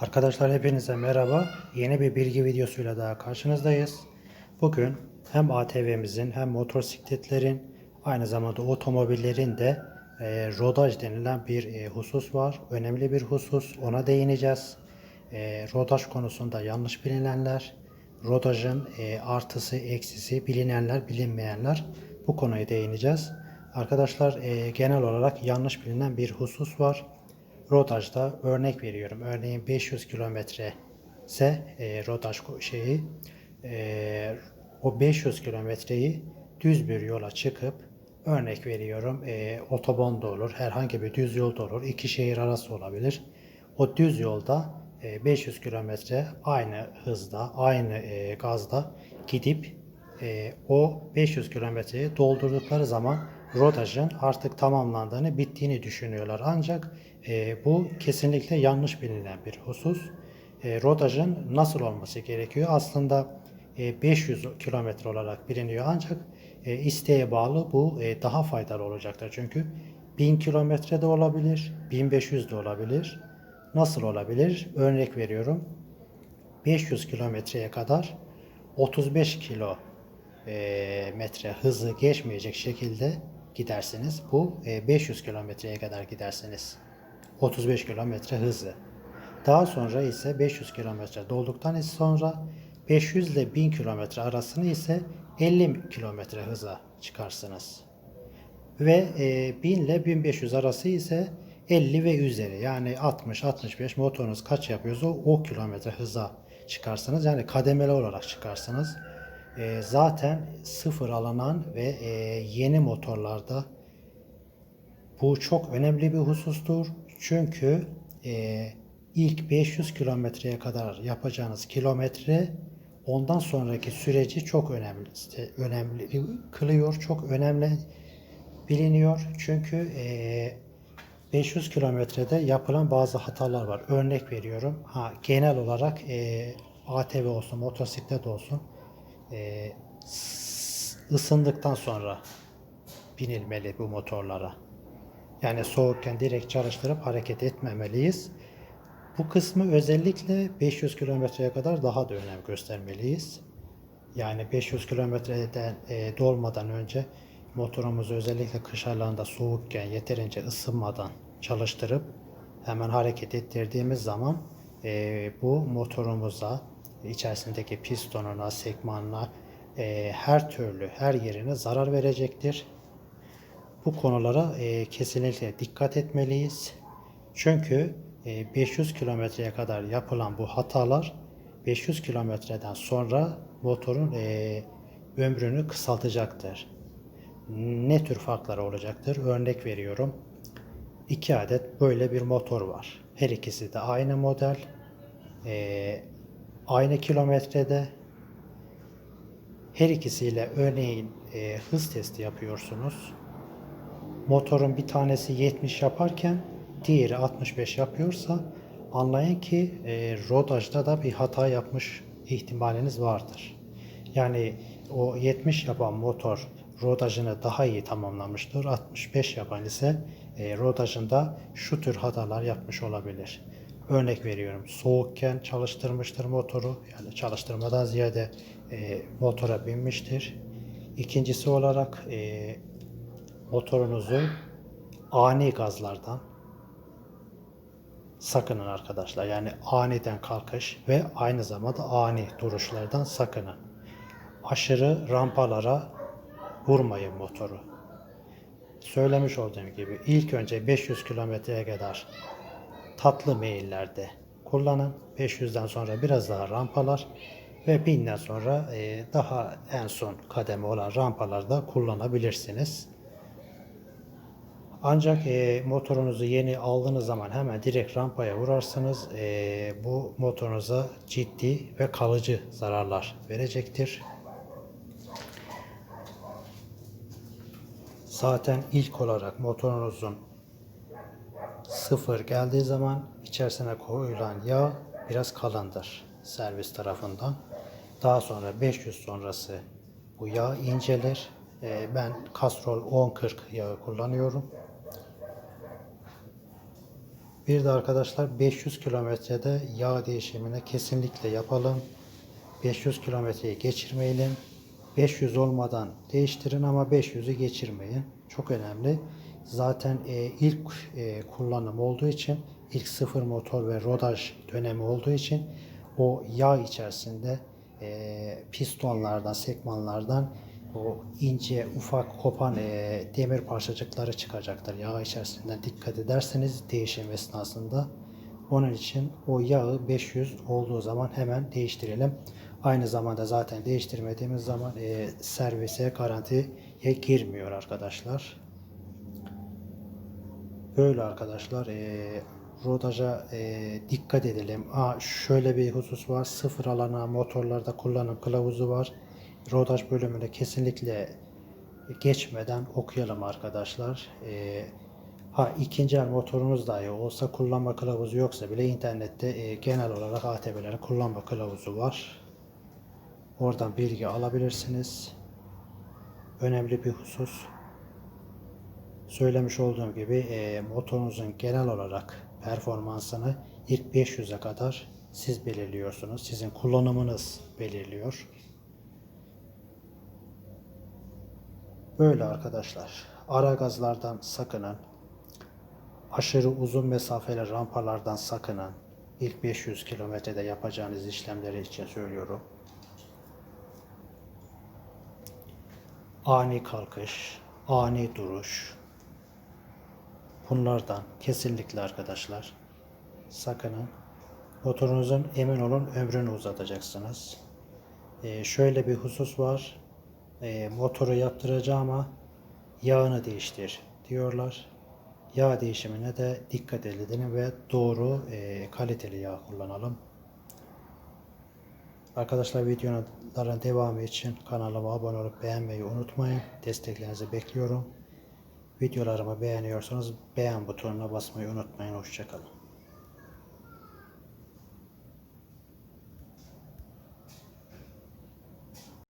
Arkadaşlar hepinize merhaba. Yeni bir bilgi videosuyla daha karşınızdayız. Bugün hem ATV'mizin hem motosikletlerin aynı zamanda otomobillerin de e, rodaj denilen bir e, husus var. Önemli bir husus. Ona değineceğiz. E, rodaj konusunda yanlış bilinenler, rodajın e, artısı, eksisi, bilinenler, bilinmeyenler bu konuya değineceğiz. Arkadaşlar e, genel olarak yanlış bilinen bir husus var. Rodajda örnek veriyorum. Örneğin 500 kilometre ise e, rodaj şeyi e, o 500 kilometreyi düz bir yola çıkıp örnek veriyorum e, otoban da olur, herhangi bir düz yol da olur, iki şehir arası olabilir. O düz yolda e, 500 kilometre aynı hızda, aynı e, gazda gidip e, o 500 kilometreyi doldurdukları zaman rodajın artık tamamlandığını, bittiğini düşünüyorlar. Ancak e, bu kesinlikle yanlış bilinen bir husus. E, rodajın nasıl olması gerekiyor? Aslında e, 500 kilometre olarak biliniyor ancak e, isteğe bağlı bu e, daha faydalı olacaktır. Çünkü 1000 kilometre de olabilir, 1500 de olabilir. Nasıl olabilir? Örnek veriyorum. 500 kilometreye kadar 35 kilo e, metre hızı geçmeyecek şekilde gidersiniz. Bu e, 500 kilometreye kadar gidersiniz. 35 kilometre hızı. Daha sonra ise 500 kilometre dolduktan sonra 500 ile 1000 kilometre arasını ise 50 kilometre hıza çıkarsınız. Ve e, 1000 ile 1500 arası ise 50 ve üzeri yani 60-65 motorunuz kaç yapıyorsa o kilometre hıza çıkarsınız. Yani kademeli olarak çıkarsınız. E, zaten sıfır alınan ve e, yeni motorlarda bu çok önemli bir husustur. Çünkü e, ilk 500 kilometreye kadar yapacağınız kilometre ondan sonraki süreci çok önemli önemli kılıyor. Çok önemli biliniyor. Çünkü e, 500 kilometrede yapılan bazı hatalar var. Örnek veriyorum. Ha genel olarak e, ATV olsun, motosiklet olsun e, ısındıktan sonra binilmeli bu motorlara. Yani soğukken direkt çalıştırıp hareket etmemeliyiz. Bu kısmı özellikle 500 kilometreye kadar daha da önem göstermeliyiz. Yani 500 kilometreden e, dolmadan önce motorumuzu özellikle kış aylarında soğukken yeterince ısınmadan çalıştırıp hemen hareket ettirdiğimiz zaman e, bu motorumuza içerisindeki pistonuna, sekmanına e, her türlü her yerine zarar verecektir. Bu konulara e, kesinlikle dikkat etmeliyiz. Çünkü e, 500 kilometreye kadar yapılan bu hatalar 500 kilometreden sonra motorun e, ömrünü kısaltacaktır. Ne tür farkları olacaktır? Örnek veriyorum. 2 adet böyle bir motor var. Her ikisi de aynı model. e, aynı kilometrede. Her ikisiyle örneğin e, hız testi yapıyorsunuz motorun bir tanesi 70 yaparken diğeri 65 yapıyorsa anlayın ki e, rodajda da bir hata yapmış ihtimaliniz vardır. Yani o 70 yapan motor rodajını daha iyi tamamlamıştır. 65 yapan ise e, rodajında şu tür hatalar yapmış olabilir. Örnek veriyorum. Soğukken çalıştırmıştır motoru. Yani çalıştırmadan ziyade e, motora binmiştir. İkincisi olarak e, motorunuzu ani gazlardan sakının arkadaşlar. Yani aniden kalkış ve aynı zamanda ani duruşlardan sakının. Aşırı rampalara vurmayın motoru. Söylemiş olduğum gibi ilk önce 500 kilometreye kadar tatlı meyillerde kullanın. 500'den sonra biraz daha rampalar ve 1000'den sonra e, daha en son kademe olan rampalarda kullanabilirsiniz. Ancak e, motorunuzu yeni aldığınız zaman hemen direkt rampaya vurarsanız e, bu motorunuza ciddi ve kalıcı zararlar verecektir. Zaten ilk olarak motorunuzun sıfır geldiği zaman içerisine koyulan yağ biraz kalındır servis tarafından. Daha sonra 500 sonrası bu yağ incelir. E, ben Castrol 1040 yağı kullanıyorum. Bir de arkadaşlar 500 kilometrede yağ değişimine kesinlikle yapalım. 500 kilometreyi geçirmeyelim. 500 olmadan değiştirin ama 500'ü geçirmeyin. Çok önemli. Zaten e, ilk e, kullanım olduğu için ilk sıfır motor ve rodaj dönemi olduğu için o yağ içerisinde e, pistonlardan, sekmanlardan o ince, ufak kopan e, demir parçacıkları çıkacaktır. Yağ içerisinden dikkat ederseniz değişim esnasında. Onun için o yağı 500 olduğu zaman hemen değiştirelim. Aynı zamanda zaten değiştirmediğimiz zaman e, servise garantiye girmiyor arkadaşlar. Böyle arkadaşlar e, rodaja e, dikkat edelim. Aa, şöyle bir husus var. Sıfır alana motorlarda kullanım kılavuzu var. Rodaj bölümüne kesinlikle geçmeden okuyalım arkadaşlar. E, ha ikinci el motorunuz dahi olsa kullanma kılavuzu yoksa bile internette e, genel olarak ATV'lerin kullanma kılavuzu var. Oradan bilgi alabilirsiniz. Önemli bir husus. Söylemiş olduğum gibi e, motorunuzun genel olarak performansını ilk 500'e kadar siz belirliyorsunuz. Sizin kullanımınız belirliyor. Böyle arkadaşlar. Ara gazlardan sakının. Aşırı uzun mesafeli rampalardan sakının. İlk 500 kilometrede yapacağınız işlemleri için söylüyorum. Ani kalkış, ani duruş, Bunlardan kesinlikle arkadaşlar sakının. Motorunuzun emin olun ömrünü uzatacaksınız. Ee, şöyle bir husus var. Ee, motoru yaptıracağım ama yağını değiştir diyorlar. Yağ değişimine de dikkat edelim ve doğru e, kaliteli yağ kullanalım. Arkadaşlar videoların devamı için kanalıma abone olup beğenmeyi unutmayın. Desteklerinizi bekliyorum. Videolarımı beğeniyorsanız beğen butonuna basmayı unutmayın. Hoşçakalın.